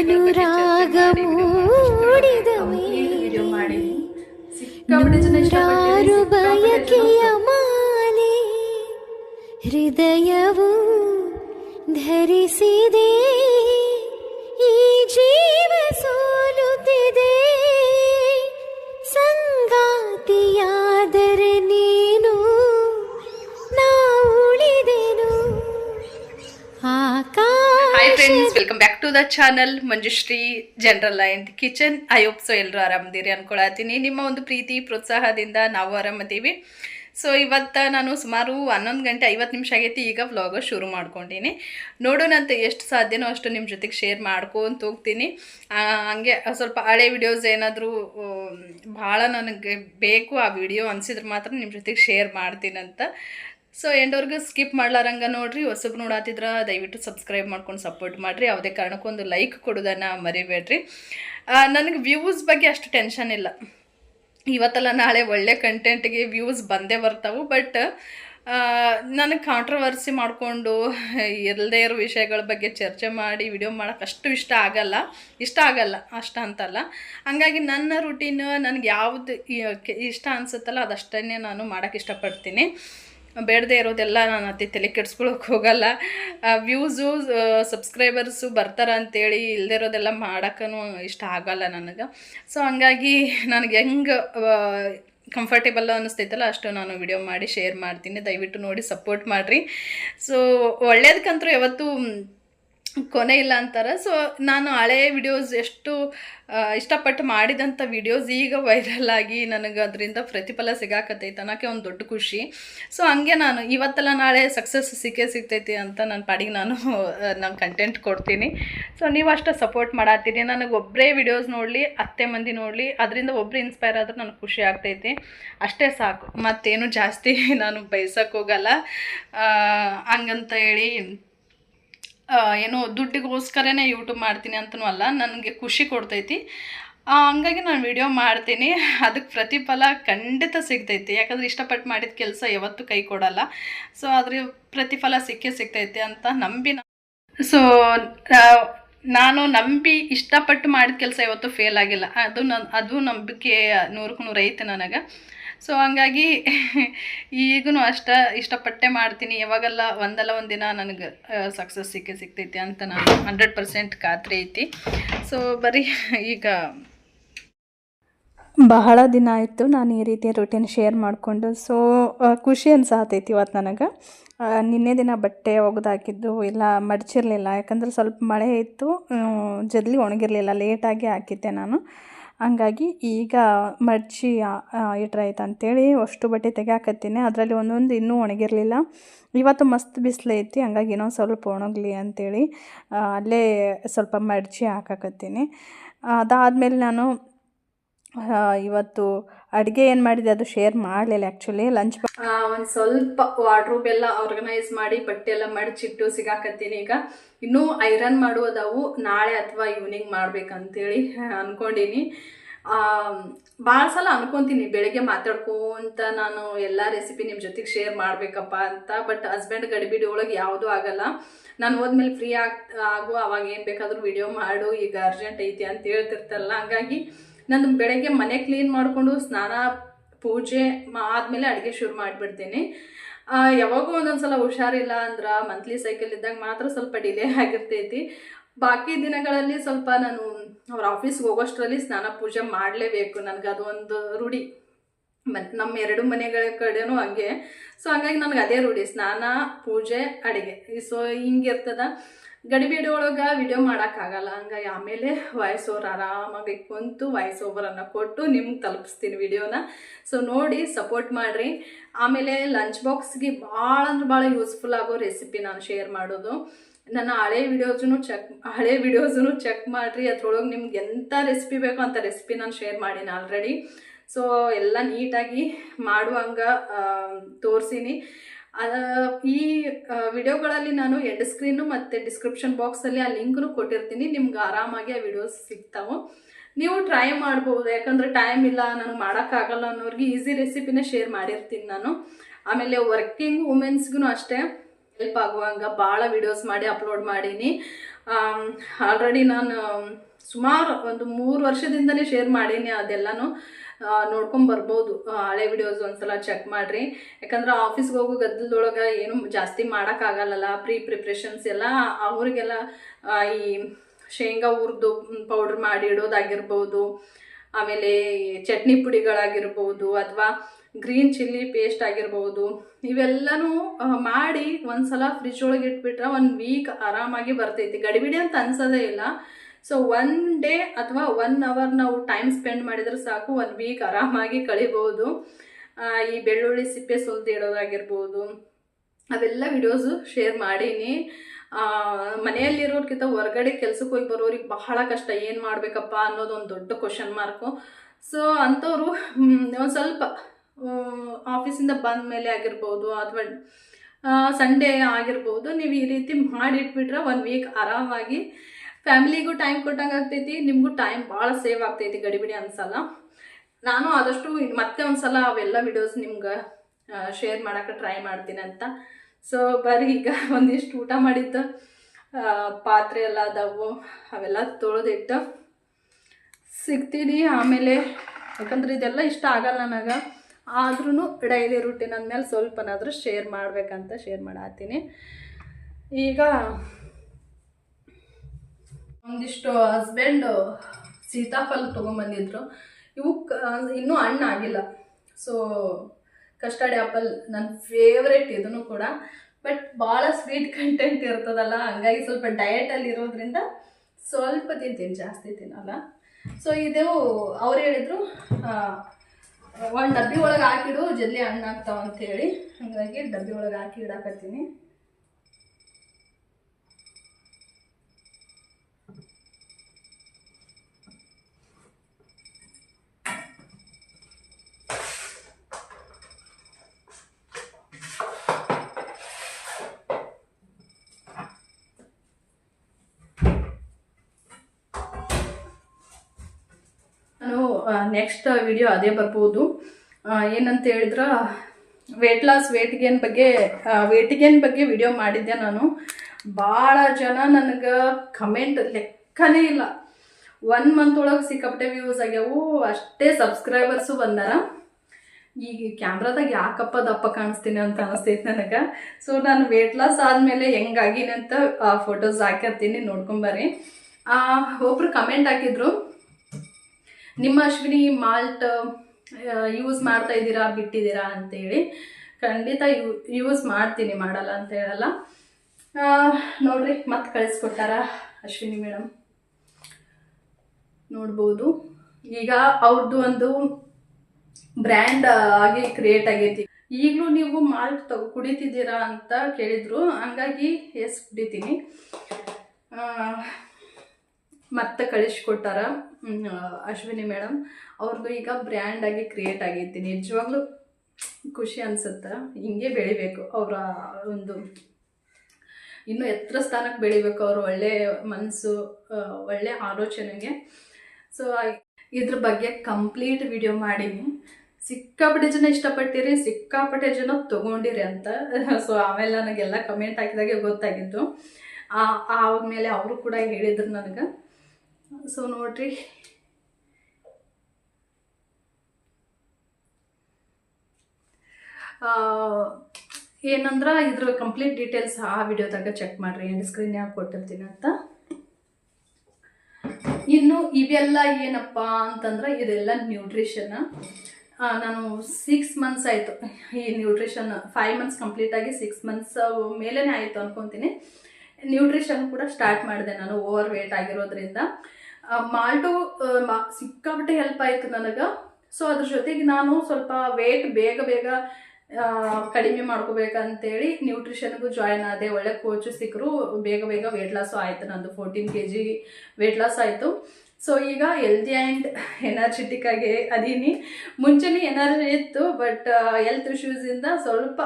ಅನುರಾಗ ಮೂಡಿದ ನೂರಾರು ಬಯಕೆಯ ಮಾಲೆ ಹೃದಯವು ಧರಿಸಿದೆ. ಈ ಜೀವ ಸೋಲುತ್ತಿದೆ. ಸಂಗಾತಿಯಾದರೆ ನೀನು ನಾ ಉಳಿದೆನು. ಆಕಾಶ welcome back to the channel Manjushree general and kitchen I hope so ಎಲ್ಲರೂ ಆರಾಮದಿರಿ ಅಂದ್ಕೊಳತ್ತೀನಿ ನಿಮ್ಮ ಒಂದು ಪ್ರೀತಿ, ಪ್ರೋತ್ಸಾಹದಿಂದ ನಾವು ಆರಾಮದೀವಿ. ಸೊ ಇವತ್ತು ನಾನು ಸುಮಾರು ಹನ್ನೊಂದು ಗಂಟೆ ಐವತ್ತು ನಿಮಿಷ ಆಗೈತಿ ಈಗ ವ್ಲಾಗ ಶುರು ಮಾಡ್ಕೊಂಡೀನಿ. ನೋಡೋಣಂತ ಎಷ್ಟು ಸಾಧ್ಯನೋ ಅಷ್ಟು ನಿಮ್ಮ ಜೊತೆಗೆ ಶೇರ್ ಮಾಡ್ಕೊಂತ ಹೋಗ್ತೀನಿ. ಹಂಗೆ ಸ್ವಲ್ಪ ಹಳೆ ವಿಡಿಯೋಸ್ ಏನಾದರೂ ಭಾಳ ನನಗೆ ಬೇಕು ಆ ವಿಡಿಯೋ ಅನಿಸಿದ್ರೆ ಮಾತ್ರ ನಿಮ್ಮ ಜೊತೆಗೆ ಶೇರ್ ಮಾಡ್ತೀನಂತ. ಸೊ ಎಂಡವ್ರಿಗೆ ಸ್ಕಿಪ್ ಮಾಡ್ಲಾರಂಗ ನೋಡ್ರಿ, ಹೊಸಬ್ರು ನೋಡಾತಿದ್ರ, ದಯವಿಟ್ಟು ಸಬ್ಸ್ಕ್ರೈಬ್ ಮಾಡ್ಕೊಂಡು ಸಪೋರ್ಟ್ ಮಾಡಿರಿ. ಯಾವುದೇ ಕಾರಣಕ್ಕೊಂದು ಲೈಕ್ ಕೊಡೋದನ್ನು ಮರಿಬೇಡ್ರಿ. ನನಗೆ ವ್ಯೂಸ್ ಬಗ್ಗೆ ಅಷ್ಟು ಟೆನ್ಷನ್ ಇಲ್ಲ. ಇವತ್ತಲ್ಲ ನಾಳೆ ಒಳ್ಳೆ ಕಂಟೆಂಟ್ಗೆ ವ್ಯೂಸ್ ಬಂದೇ ಬರ್ತಾವೆ ಬಟ್ ನನಗೆ ಕಾಂಟ್ರವರ್ಸಿ ಮಾಡಿಕೊಂಡು ಇಲ್ಲದೇ ಇರೋ ವಿಷಯಗಳ ಬಗ್ಗೆ ಚರ್ಚೆ ಮಾಡಿ ವಿಡಿಯೋ ಮಾಡೋಕೆ ಅಷ್ಟು ಇಷ್ಟ ಆಗಲ್ಲ. ಇಷ್ಟ ಆಗಲ್ಲ, ಅಷ್ಟ ಅಂತಲ್ಲ. ಹಂಗಾಗಿ ನನ್ನ ರುಟೀನ್ ನನಗೆ ಯಾವುದು ಇಷ್ಟ ಅನಿಸುತ್ತಲ್ಲ, ಅದಷ್ಟನ್ನೇ ನಾನು ಮಾಡೋಕ್ಕೆ ಇಷ್ಟಪಡ್ತೀನಿ. ಬೇಡದೇ ಇರೋದೆಲ್ಲ ನಾನು ಅತಿ ತಲೆ ಕೆಡ್ಸ್ಕೊಳಕ್ಕೆ ಹೋಗಲ್ಲ. ವ್ಯೂಸು ಸಬ್ಸ್ಕ್ರೈಬರ್ಸು ಬರ್ತಾರ ಅಂತೇಳಿ ಇಲ್ಲದೇ ಇರೋದೆಲ್ಲ ಮಾಡೋಕ್ಕೂ ಇಷ್ಟ ಆಗಲ್ಲ ನನಗೆ. ಸೊ ಹಂಗಾಗಿ ನನಗೆ ಹೆಂಗೆ ಕಂಫರ್ಟೇಬಲ್ ಅನ್ನಿಸ್ತೈತಲ್ಲ ಅಷ್ಟು ನಾನು ವಿಡಿಯೋ ಮಾಡಿ ಶೇರ್ ಮಾಡ್ತೀನಿ. ದಯವಿಟ್ಟು ನೋಡಿ ಸಪೋರ್ಟ್ ಮಾಡಿರಿ. ಸೊ ಒಳ್ಳೇದಕ್ಕಂತೂ ಯಾವತ್ತೂ ಕೊನೆ ಇಲ್ಲ ಅಂತಾರೆ. ಸೊ ನಾನು ಹಳೆ ವಿಡಿಯೋಸ್ ಎಷ್ಟು ಇಷ್ಟಪಟ್ಟು ಮಾಡಿದಂಥ ವಿಡಿಯೋಸ್ ಈಗ ವೈರಲ್ ಆಗಿ ನನಗೆ ಅದರಿಂದ ಪ್ರತಿಫಲ ಸಿಗಾಕತ್ತೈತೆ ಅನ್ನೋಕ್ಕೆ ಒಂದು ದೊಡ್ಡ ಖುಷಿ. ಸೊ ಹಂಗೆ ನಾನು ಇವತ್ತೆಲ್ಲ ನಾಳೆ ಸಕ್ಸಸ್ ಸಿಕ್ಕೇ ಸಿಗ್ತೈತಿ ಅಂತ ನನ್ನ ಪಾಡಿಗೆ ನಾನು ನಾನು ಕಂಟೆಂಟ್ ಕೊಡ್ತೀನಿ. ಸೊ ನೀವು ಅಷ್ಟು ಸಪೋರ್ಟ್ ಮಾಡತ್ತೀರಿ ನನಗೆ ಒಬ್ಬರೇ ವಿಡಿಯೋಸ್ ನೋಡಲಿ, ಅತ್ತೆ ಮಂದಿ ನೋಡಲಿ, ಅದರಿಂದ ಒಬ್ರು ಇನ್ಸ್ಪೈರ್ ಆದ್ರೆ ನನಗೆ ಖುಷಿ ಆಗ್ತೈತಿ. ಅಷ್ಟೇ ಸಾಕು. ಮತ್ತೇನು ಜಾಸ್ತಿ ನಾನು ಬಯಸೋಕ್ಕೋಗಲ್ಲ ಹಂಗಂತ ಹೇಳಿ ಏನೋ ದುಡ್ಡಿಗೋಸ್ಕರನೇ ಯೂಟ್ಯೂಬ್ ಮಾಡ್ತೀನಿ ಅಂತನೂ ಅಲ್ಲ, ನನಗೆ ಖುಷಿ ಕೊಡ್ತೈತಿ. ಹಂಗಾಗಿ ನಾನು ವಿಡಿಯೋ ಮಾಡ್ತೀನಿ. ಅದಕ್ಕೆ ಪ್ರತಿಫಲ ಖಂಡಿತ ಸಿಗ್ತೈತಿ. ಯಾಕಂದರೆ ಇಷ್ಟಪಟ್ಟು ಮಾಡಿದ ಕೆಲಸ ಯಾವತ್ತೂ ಕೈ ಕೊಡಲ್ಲ. ಸೊ ಆದರೆ ಪ್ರತಿಫಲ ಸಿಕ್ಕೇ ಸಿಗ್ತೈತಿ ಅಂತ ನಂಬಿ ಸೊ ನಾನು ನಂಬಿ ಇಷ್ಟಪಟ್ಟು ಮಾಡಿದ ಕೆಲಸ ಯಾವತ್ತೂ ಫೇಲ್ ಆಗಿಲ್ಲ. ಅದು ನನ್ನ ಅದು ನಂಬಿಕೆ ನೂರಕ್ಕೆ ನೂರೈತೆ ನನಗೆ. ಸೊ ಹಂಗಾಗಿ ಈಗೂ ಅಷ್ಟ ಇಷ್ಟಪಟ್ಟೆ ಮಾಡ್ತೀನಿ. ಯಾವಾಗೆಲ್ಲ ಒಂದಲ್ಲ ಒಂದಿನ ನನಗೆ ಸಕ್ಸಸ್ ಸಿಕ್ಕೇ ಸಿಗ್ತೈತಿ ಅಂತ ನಾನು ಹಂಡ್ರೆಡ್ ಪರ್ಸೆಂಟ್ ಖಾತ್ರಿ ಐತಿ. ಸೊ ಬರೀ ಈಗ ಬಹಳ ದಿನ ಆಯಿತು ನಾನು ಈ ರೀತಿಯ ರೂಟೀನ್ ಶೇರ್ ಮಾಡಿಕೊಂಡು. ಸೊ ಖುಷಿ ಅನ್ಸಾತೈತಿ ಇವತ್ತು ನನಗೆ. ನಿನ್ನೆ ದಿನ ಬಟ್ಟೆ ಒಗೆದಾಕಿದ್ದು ಇಲ್ಲ, ಮಡಚಿರಲಿಲ್ಲ. ಯಾಕಂದ್ರೆ ಸ್ವಲ್ಪ ಮಳೆ ಇತ್ತು ಜಲ್ದಿ ಒಣಗಿರಲಿಲ್ಲ ಲೇಟಾಗಿ ಹಾಕಿದ್ದೆ ನಾನು. ಹಂಗಾಗಿ ಈಗ ಮಡ್ಚಿ ಇಟ್ರಾಯ್ತು ಅಂತೇಳಿ ಅಷ್ಟು ಬಟ್ಟೆ ತೆಗ್ಯಾಕತ್ತೀನಿ. ಅದರಲ್ಲಿ ಒಂದೊಂದು ಇನ್ನೂ ಒಣಗಿರಲಿಲ್ಲ. ಇವತ್ತು ಮಸ್ತ್ ಬಿಸಿಲು ಐತಿ ಹಂಗಾಗಿ ಇನ್ನೊಂದು ಸ್ವಲ್ಪ ಒಣಗಲಿ ಅಂತೇಳಿ ಆ, ಅಲ್ಲೇ ಸ್ವಲ್ಪ ಮಡ್ಚಿ ಹಾಕಾಕತ್ತೀನಿ. ಅದಾದಮೇಲೆ ನಾನು ಇವತ್ತು ಅಡುಗೆ ಏನು ಮಾಡಿದೆ ಅದು ಶೇರ್ ಮಾಡಲಿಲ್ಲ ಆ್ಯಕ್ಚುಲಿ ಲಂಚ್ ಒಂದು ಸ್ವಲ್ಪ ವಾರ್ಡ್ರೂಬ್ ಎಲ್ಲ ಆರ್ಗನೈಸ್ ಮಾಡಿ, ಬಟ್ಟೆ ಎಲ್ಲ ಮಡಚಿಟ್ಟು ಸಿಗಾಕತ್ತೀನಿ. ಈಗ ಇನ್ನೂ ಐರನ್ ಮಾಡುವುದವು, ನಾಳೆ ಅಥವಾ ಈವ್ನಿಂಗ್ ಮಾಡ್ಬೇಕಂತೇಳಿ ಅಂದ್ಕೊಂಡೀನಿ ಭಾಳ ಸಲ ಅನ್ಕೊಂತೀನಿ ಬೆಳಗ್ಗೆ ಮಾತಾಡ್ಕೊಂತ ನಾನು ಎಲ್ಲ ರೆಸಿಪಿ ನಿಮ್ಮ ಜೊತೆಗೆ ಶೇರ್ ಮಾಡಬೇಕಪ್ಪ ಅಂತ ಬಟ್ ಹಸ್ಬೆಂಡ್ ಗಡಿಬಿಡಿ ಒಳಗೆ ಯಾವುದೂ ಆಗಲ್ಲ. ನಾನು ಹೋದ್ಮೇಲೆ ಫ್ರೀ ಆಗ್ ಆಗು ಅವಾಗ ಏನು ಬೇಕಾದರೂ ವಿಡಿಯೋ ಮಾಡು, ಈಗ ಅರ್ಜೆಂಟ್ ಐತಿ ಅಂತ ಹೇಳ್ತಿರ್ತಲ್ಲ, ಹಂಗಾಗಿ ನಂದು ಬೆಳಗ್ಗೆ ಮನೆ ಕ್ಲೀನ್ ಮಾಡಿಕೊಂಡು ಸ್ನಾನ, ಪೂಜೆ ಆದಮೇಲೆ ಅಡುಗೆ ಶುರು ಮಾಡಿಬಿಡ್ತೀನಿ. ಯಾವಾಗೂ ಒಂದೊಂದು ಸಲ ಹುಷಾರಿಲ್ಲ ಅಂದ್ರೆ ಮಂತ್ಲಿ ಸೈಕಲ್ ಇದ್ದಾಗ ಮಾತ್ರ ಸ್ವಲ್ಪ ಡಿಲೇ ಆಗಿರ್ತೈತಿ. ಬಾಕಿ ದಿನಗಳಲ್ಲಿ ಸ್ವಲ್ಪ ನಾನು ಅವ್ರ ಆಫೀಸ್ಗೆ ಹೋಗೋಷ್ಟರಲ್ಲಿ ಸ್ನಾನ, ಪೂಜೆ ಮಾಡಲೇಬೇಕು. ನನಗೆ ಅದೊಂದು ರೂಢಿ. ಮತ್ತು ನಮ್ಮ ಎರಡು ಮನೆಗಳ ಕಡೆನೂ ಹಂಗೆ. ಸೊ ಹಂಗಾಗಿ ನನಗೆ ಅದೇ ರೂಢಿ. ಸ್ನಾನ, ಪೂಜೆ, ಅಡುಗೆ. ಸೊ ಹಿಂಗಿರ್ತದ ಗಡಿಬಿಡಿ ಒಳಗೆ ವಿಡಿಯೋ ಮಾಡೋಕ್ಕಾಗಲ್ಲ. ಹಂಗಾಗಿ ಆಮೇಲೆ ವಾಯ್ಸ್ ಓವರ್ ಆರಾಮಾಗಿ ಕುಂತು ವಾಯ್ಸ್ ಓವರನ್ನು ಕೊಟ್ಟು ನಿಮ್ಗೆ ತಲುಪಿಸ್ತೀನಿ ವಿಡಿಯೋನ ಸೊ ನೋಡಿ ಸಪೋರ್ಟ್ ಮಾಡಿರಿ. ಆಮೇಲೆ ಲಂಚ್ ಬಾಕ್ಸ್ಗೆ ಭಾಳ ಅಂದ್ರೆ ಭಾಳ ಯೂಸ್ಫುಲ್ ಆಗೋ ರೆಸಿಪಿ ನಾನು ಶೇರ್ ಮಾಡೋದು. ನನ್ನ ಹಳೆ ವಿಡಿಯೋಸ್ನು ಚೆಕ್ ಹಳೆ ವಿಡಿಯೋಸ್ನು ಚೆಕ್ ಮಾಡಿರಿ. ಅದ್ರೊಳಗೆ ನಿಮ್ಗೆ ಎಂಥ ರೆಸಿಪಿ ಬೇಕೋ ಅಂತ ರೆಸಿಪಿ ನಾನು ಶೇರ್ ಮಾಡೀನಿ ಆಲ್ರೆಡಿ ಸೊ ಎಲ್ಲ ನೀಟಾಗಿ ಮಾಡುವಂಗ ತೋರಿಸೀನಿ. ಈ ವಿಡಿಯೋಗಳಲ್ಲಿ ನಾನು ಎಡ್ ಸ್ಕ್ರೀನು ಮತ್ತು ಡಿಸ್ಕ್ರಿಪ್ಷನ್ ಬಾಕ್ಸಲ್ಲಿ ಆ ಲಿಂಕ್ನು ಕೊಟ್ಟಿರ್ತೀನಿ. ನಿಮ್ಗೆ ಆರಾಮಾಗಿ ಆ ವಿಡಿಯೋಸ್ ಸಿಗ್ತಾವೆ. ನೀವು ಟ್ರೈ ಮಾಡ್ಬೋದು. ಯಾಕಂದರೆ ಟೈಮ್ ಇಲ್ಲ ನನಗೆ ಮಾಡೋಕ್ಕಾಗಲ್ಲ ಅನ್ನೋರಿಗೆ ಈಸಿ ರೆಸಿಪಿನೇ ಶೇರ್ ಮಾಡಿರ್ತೀನಿ ನಾನು. ಆಮೇಲೆ ವರ್ಕಿಂಗ್ ವುಮೆನ್ಸ್ಗೂ ಅಷ್ಟೇ. ಹೆಲ್ಪ್ ಆಗುವಂಗೆ ಭಾಳ ವಿಡಿಯೋಸ್ ಮಾಡಿ ಅಪ್ಲೋಡ್ ಮಾಡೀನಿ. ಆಲ್ರೆಡಿ ನಾನು ಸುಮಾರು ಒಂದು ಮೂರು ವರ್ಷದಿಂದನೇ ಶೇರ್ ಮಾಡೀನಿ ಅದೆಲ್ಲನೂ. ನೋಡ್ಕೊಂಡು ಬರ್ಬೋದು. ಹಳೆ ವಿಡಿಯೋಸ್ ಒಂದ್ಸಲ ಚೆಕ್ ಮಾಡಿರಿ. ಯಾಕಂದ್ರೆ ಆಫೀಸ್ಗೆ ಹೋಗೋ ಗದ್ದಲದೊಳಗೆ ಏನು ಜಾಸ್ತಿ ಮಾಡೋಕ್ಕಾಗಲ್ಲಲ್ಲ ಪ್ರೀ ಪ್ರಿಪ್ರೇಷನ್ಸ್ ಎಲ್ಲ ಅವ್ರಿಗೆಲ್ಲ ಈ ಶೇಂಗಾ ಹುರಿದು ಪೌಡ್ರ್ ಮಾಡಿ ಇಡೋದಾಗಿರ್ಬೋದು. ಆಮೇಲೆ ಚಟ್ನಿ ಪುಡಿಗಳಾಗಿರ್ಬೋದು ಅಥವಾ ಗ್ರೀನ್ ಚಿಲ್ಲಿ ಪೇಸ್ಟ್ ಆಗಿರ್ಬೋದು. ಇವೆಲ್ಲನೂ ಮಾಡಿ ಒಂದ್ಸಲ ಫ್ರಿಜ್ ಒಳಗೆ ಇಟ್ಬಿಟ್ರೆ ಒಂದು ವೀಕ್ ಆರಾಮಾಗಿ ಬರ್ತೈತಿ. ಗಡಿಬಿಡಿ ಅಂತ ಅನ್ಸೋದೇ ಇಲ್ಲ. ಸೊ ಒನ್ ಡೇ ಅಥವಾ ಒನ್ ಅವರ್ ನಾವು ಟೈಮ್ ಸ್ಪೆಂಡ್ ಮಾಡಿದ್ರೆ ಸಾಕು ಒನ್ ವೀಕ್ ಆರಾಮಾಗಿ ಕಳಿಬೋದು. ಈ ಬೆಳ್ಳುಳ್ಳಿ ಸಿಪ್ಪೆ ಸುಲ್ದು ಇಡೋದಾಗಿರ್ಬೋದು. ಅವೆಲ್ಲ ವಿಡಿಯೋಸು ಶೇರ್ ಮಾಡೀನಿ. ಮನೆಯಲ್ಲಿರೋರ್ಗಿಂತ ಹೊರಗಡೆ ಕೆಲ್ಸಕ್ಕೆ ಹೋಗಿ ಬರೋರಿಗೆ ಬಹಳ ಕಷ್ಟ. ಏನು ಮಾಡಬೇಕಪ್ಪ ಅನ್ನೋದು ಒಂದು ದೊಡ್ಡ ಕ್ವಶನ್ ಮಾರ್ಕು ಸೊ ಅಂಥವ್ರು ಒಂದು ಸ್ವಲ್ಪ ಆಫೀಸಿಂದ ಬಂದ ಮೇಲೆ ಆಗಿರ್ಬೋದು ಅಥವಾ ಸಂಡೇ ಆಗಿರ್ಬೋದು, ನೀವು ಈ ರೀತಿ ಮಾಡಿಟ್ಬಿಟ್ರೆ ಒನ್ ವೀಕ್ ಆರಾಮಾಗಿ ಫ್ಯಾಮಿಲಿಗೂ ಟೈಮ್ ಕೊಟ್ಟಂಗೆ ಆಗ್ತೈತಿ, ನಿಮಗೂ ಟೈಮ್ ಭಾಳ ಸೇವ್ ಆಗ್ತೈತಿ ಗಡಿಬಿಡಿ ಅನ್ಸಲ್ಲ ನಾನು ಆದಷ್ಟು ಮತ್ತೆ ಒಂದ್ಸಲ ಅವೆಲ್ಲ ವಿಡಿಯೋಸ್ ನಿಮ್ಗೆ ಶೇರ್ ಮಾಡೋಕೆ ಟ್ರೈ ಮಾಡ್ತೀನಿ ಅಂತ. ಸೊ ಬರ್ರಿ ಈಗ ಒಂದಿಷ್ಟು ಊಟ ಮಾಡಿದ್ದು. ಪಾತ್ರೆ ಎಲ್ಲ ಅದಾವು, ಅವೆಲ್ಲ ತೊಳೆದಿಟ್ಟು. ಸಿಗ್ತೀನಿ ಆಮೇಲೆ, ಯಾಕಂದ್ರೆ ಇದೆಲ್ಲ ಇಷ್ಟ ಆಗಲ್ಲ ನನಗೆ. ಆದ್ರೂ ಡೈಲಿ ರೂಟೀನ್ ಅಂದಮೇಲೆ ಸ್ವಲ್ಪನಾದರೂ ಶೇರ್ ಮಾಡಬೇಕಂತ ಶೇರ್ ಮಾಡತ್ತೀನಿ ಈಗ ಒಂದಿಷ್ಟು ಹಸ್ಬೆಂಡ್ ಸೀತಾಫಲ ತೊಗೊಂಬಂದಿದ್ರು. ಇವು ಇನ್ನೂ ಹಣ್ಣಾಗಿಲ್ಲ ಸೊ ಕಸ್ಟರ್ಡ್ ಆ್ಯಪಲ್ ನನ್ನ ಫೇವ್ರೆಟ್ ಇದನ್ನು ಕೂಡ. ಬಟ್ ಭಾಳ ಸ್ವೀಟ್ ಕಂಟೆಂಟ್ ಇರ್ತದಲ್ಲ, ಹಂಗಾಗಿ ಸ್ವಲ್ಪ ಡಯೆಟಲ್ಲಿ ಇರೋದ್ರಿಂದ ಸ್ವಲ್ಪ ತಿಂತೀನಿ ಜಾಸ್ತಿ ತಿನ್ನಲ್ಲ. ಸೊ ಇದು ಅವ್ರು ಹೇಳಿದರು ಒಂದು ಡಬ್ಬಿ ಒಳಗೆ ಹಾಕಿಡು, ಜಲ್ದಿ ಹಣ್ಣಾಗ್ತಾವ ಅಂತೇಳಿ ಹಾಗಾಗಿ ಡಬ್ಬಿ ಒಳಗೆ ಹಾಕಿ ಇಡಾಕತ್ತೀನಿ ನಾನು ನೆಕ್ಸ್ಟ್ ವಿಡಿಯೋ ಅದೇ ಬರ್ಬೋದು. ಏನಂತ ಹೇಳಿದ್ರೆ ವೆಯ್ಟ್ ಲಾಸ್ ವೇಟ್ ಗೇನ್ ಬಗ್ಗೆ ವೇಟ್ ಗೇನ್ ಬಗ್ಗೆ ವಿಡಿಯೋ ಮಾಡಿದ್ದೆ ನಾನು. ಭಾಳ ಜನ ನನಗೆ ಕಮೆಂಟ್ ಲೆಕ್ಕನೇ ಇಲ್ಲ. ಒನ್ ಮಂತ್ ಒಳಗೆ ಸಿಕ್ಕಾಪಟ್ಟೆ ವ್ಯೂಸ್ ಆಗ್ಯಾವು, ಅಷ್ಟೇ ಸಬ್ಸ್ಕ್ರೈಬರ್ಸು ಬಂದಾರ. ಈಗ ಕ್ಯಾಮ್ರಾದಾಗ ಯಾಕಪ್ಪ ದಪ್ಪ ಕಾಣಿಸ್ತೀನಿ ಅಂತ ಅನಿಸ್ತೈತೆ ನನಗೆ. ಸೊ ನಾನು ವೆಯ್ಟ್ ಲಾಸ್ ಆದಮೇಲೆ ಹೆಂಗಾಗಿನಂತ ಫೋಟೋಸ್ ಹಾಕಿರ್ತೀನಿ ನೋಡ್ಕೊಂಬರ್ರಿ ಒಬ್ರು ಕಮೆಂಟ್ ಹಾಕಿದ್ರು. ನಿಮ್ಮ ಅಶ್ವಿನಿ ಮಾಲ್ಟ್ ಯೂಸ್ ಮಾಡ್ತಾ ಇದ್ದೀರಾ, ಬಿಟ್ಟಿದ್ದೀರಾ ಅಂತೇಳಿ ಖಂಡಿತ ಯೂಸ್ ಮಾಡ್ತೀನಿ, ಮಾಡಲ್ಲ ಅಂತ ಹೇಳಲ್ಲ. ನೋಡ್ರಿ, ಮತ್ತೆ ಕಳಿಸ್ಕೊಟ್ಟಾರ ಅಶ್ವಿನಿ ಮೇಡಮ್ ನೋಡ್ಬೋದು. ಈಗ ಅವ್ರದ್ದು ಒಂದು ಬ್ರ್ಯಾಂಡ್ ಆಗಿ ಕ್ರಿಯೇಟ್ ಆಗೈತಿ. ಈಗಲೂ ನೀವು ಮಾಲ್ಟ್ ತಗೋ, ಕುಡಿತಿದ್ದೀರಾ ಅಂತ ಕೇಳಿದ್ರು. ಹಂಗಾಗಿ ಎಸ್ ಕುಡಿತೀನಿ. ಮತ್ತೆ ಕಳಿಸ್ಕೊಟ್ಟಾರ ಅಶ್ವಿನಿ ಮೇಡಮ್. ಅವ್ರದ್ದು ಈಗ ಬ್ರ್ಯಾಂಡ್ ಆಗಿ ಕ್ರಿಯೇಟ್ ಆಗೈತಿ. ನಿಜವಾಗ್ಲೂ ಖುಷಿ ಅನ್ಸುತ್ತೆ. ಹಿಂಗೆ ಬೆಳಿಬೇಕು ಅವರ ಒಂದು, ಇನ್ನೂ ಎತ್ತರ ಸ್ಥಾನಕ್ಕೆ ಬೆಳಿಬೇಕು ಅವರು ಒಳ್ಳೆ ಮನಸ್ಸು ಒಳ್ಳೆ ಆಲೋಚನೆಗೆ. ಸೊ ಇದ್ರ ಬಗ್ಗೆ ಕಂಪ್ಲೀಟ್ ವಿಡಿಯೋ ಮಾಡೀನಿ. ಸಿಕ್ಕಾಪಟ್ಟೆ ಜನ ಇಷ್ಟಪಟ್ಟಿರಿ, ಸಿಕ್ಕಾಪಟ್ಟೆ ಜನ ತೊಗೊಂಡಿರಿ ಅಂತ. ಸೊ ಆಮೇಲೆ ನನಗೆಲ್ಲ ಕಮೆಂಟ್ ಹಾಕಿದಾಗೆ ಗೊತ್ತಾಗಿತ್ತು ಆಮೇಲೆ ಅವರು ಕೂಡ ಹೇಳಿದ್ರು ನನಗೆ. ಸೊ ನೋಡ್ರಿ. ಏನಂದ್ರೆ ಇದ್ರ ಕಂಪ್ಲೀಟ್ ಡೀಟೇಲ್ಸ್ ಆ ವಿಡಿಯೋದಾಗ ಚೆಕ್ ಮಾಡ್ರಿ. ಏನು ಸ್ಕ್ರೀನ್ಯಾಗ ಕೊಟ್ಟಿರ್ತೀನಿ ಅಂತ. ಇನ್ನು ಇವೆಲ್ಲ ಏನಪ್ಪ ಅಂತಂದ್ರೆ ಇದೆಲ್ಲ ನ್ಯೂಟ್ರಿಷನ್ ನಾನು ಸಿಕ್ಸ್ ಮಂತ್ಸ್ ಆಯಿತು. ಈ ನ್ಯೂಟ್ರಿಷನ್ ಫೈವ್ ಮಂತ್ಸ್ ಕಂಪ್ಲೀಟ್ ಆಗಿ ಸಿಕ್ಸ್ ಮಂತ್ಸ್ ಮೇಲೇ ಆಯಿತು ಅನ್ಕೊತೀನಿ. ನ್ಯೂಟ್ರಿಷನ್ ಕೂಡ ಸ್ಟಾರ್ಟ್ ಮಾಡಿದೆ ನಾನು ಓವರ್ ವೇಟ್ ಆಗಿರೋದ್ರಿಂದ. ಮಾಲ್ಟು ಸಿಕ್ಕಾಪಟ್ಟೆ ಹೆಲ್ಪ್ ಆಯಿತು ನನಗೆ. ಸೊ ಅದ್ರ ಜೊತೆಗೆ ನಾನು ಸ್ವಲ್ಪ ವೇಟ್ ಬೇಗ ಬೇಗ ಕಡಿಮೆ ಮಾಡ್ಕೋಬೇಕಂತೇಳಿ ನ್ಯೂಟ್ರಿಷನ್ಗೂ ಜಾಯ್ನ್ ಆದೆ. ಒಳ್ಳೆ ಕೋಚು ಸಿಕ್ಕರು, ಬೇಗ ಬೇಗ ವೆಯ್ಟ್ ಲಾಸು ಆಯಿತು. ನಂದು fourteen K G weight loss ಆಯಿತು. ಸೊ ಈಗ ಹೆಲ್ದಿ ಆ್ಯಂಡ್ ಎನರ್ಜೆಟಿಕ್ ಆಗಿ ಅದೀನಿ. ಮುಂಚೆನೇ ಎನರ್ಜಿ ಇತ್ತು ಬಟ್ ಹೆಲ್ತ್ ಇಶ್ಯೂಸಿಂದ ಸ್ವಲ್ಪ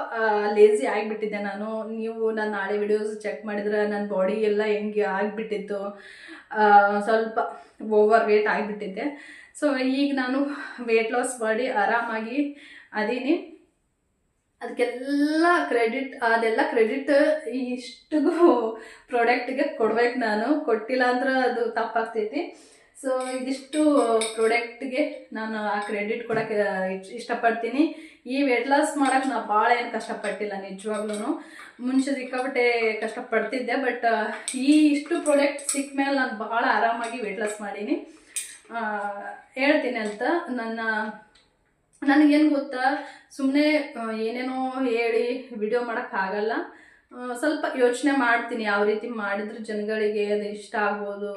ಲೇಸಿ ಆಗಿಬಿಟ್ಟಿದ್ದೆ ನಾನು. ನೀವು ನನ್ನ ನಾಳೆ ವಿಡಿಯೋಸ್ ಚೆಕ್ ಮಾಡಿದ್ರೆ ನನ್ನ ಬಾಡಿ ಎಲ್ಲ ಹೆಂಗೆ ಆಗಿಬಿಟ್ಟಿತ್ತು. ಸ್ವಲ್ಪ ಓವರ್ ವೇಟ್ ಆಗಿಬಿಟ್ಟಿದ್ದೆ. ಸೊ ಈಗ ನಾನು ವೇಟ್ ಲಾಸ್ ಮಾಡಿ ಆರಾಮಾಗಿ ಅದೀನಿ. ಅದಕ್ಕೆಲ್ಲ ಕ್ರೆಡಿಟ್ ಅದೆಲ್ಲ ಕ್ರೆಡಿಟ್ ಇಷ್ಟಿಗೂ ಪ್ರಾಡಕ್ಟ್ಗೆ ಕೊಡ್ಬೇಕು ನಾನು. ಕೊಟ್ಟಿಲ್ಲ ಅಂದ್ರೆ ಅದು ತಪ್ಪಾಗ್ತೈತಿ. ಸೊ ಇದಿಷ್ಟು ಪ್ರಾಡಕ್ಟ್ಗೆ ನಾನು ಆ ಕ್ರೆಡಿಟ್ ಕೊಡೋಕ್ಕೆ ಇಷ್ಟಪಡ್ತೀನಿ. ಈ ವೆಯ್ಟ್ ಲಾಸ್ ಮಾಡೋಕ್ಕೆ ನಾನು ಭಾಳ ಏನು ಕಷ್ಟಪಟ್ಟಿಲ್ಲ ನಿಜವಾಗ್ಲೂ ಮುಂಚೆ ಸಿಕ್ಕಾಪಟ್ಟೆ ಕಷ್ಟಪಡ್ತಿದ್ದೆ ಬಟ್ ಈ ಇಷ್ಟು ಪ್ರಾಡಕ್ಟ್ ಸಿಕ್ಕ ಮೇಲೆ ನಾನು ಭಾಳ ಆರಾಮಾಗಿ ವೆಯ್ಟ್ ಲಾಸ್ ಮಾಡೀನಿ. ಹೇಳ್ತೀನಿ ಅಂತ. ನನ್ನ, ನನಗೇನು ಗೊತ್ತಾ ಸುಮ್ಮನೆ ಏನೇನೋ ಹೇಳಿ ವಿಡಿಯೋ ಮಾಡೋಕ್ಕಾಗಲ್ಲ ಸ್ವಲ್ಪ ಯೋಚನೆ ಮಾಡ್ತೀನಿ, ಯಾವ ರೀತಿ ಮಾಡಿದ್ರೆ ಜನಗಳಿಗೆ ಅದು ಇಷ್ಟ ಆಗ್ಬೋದು.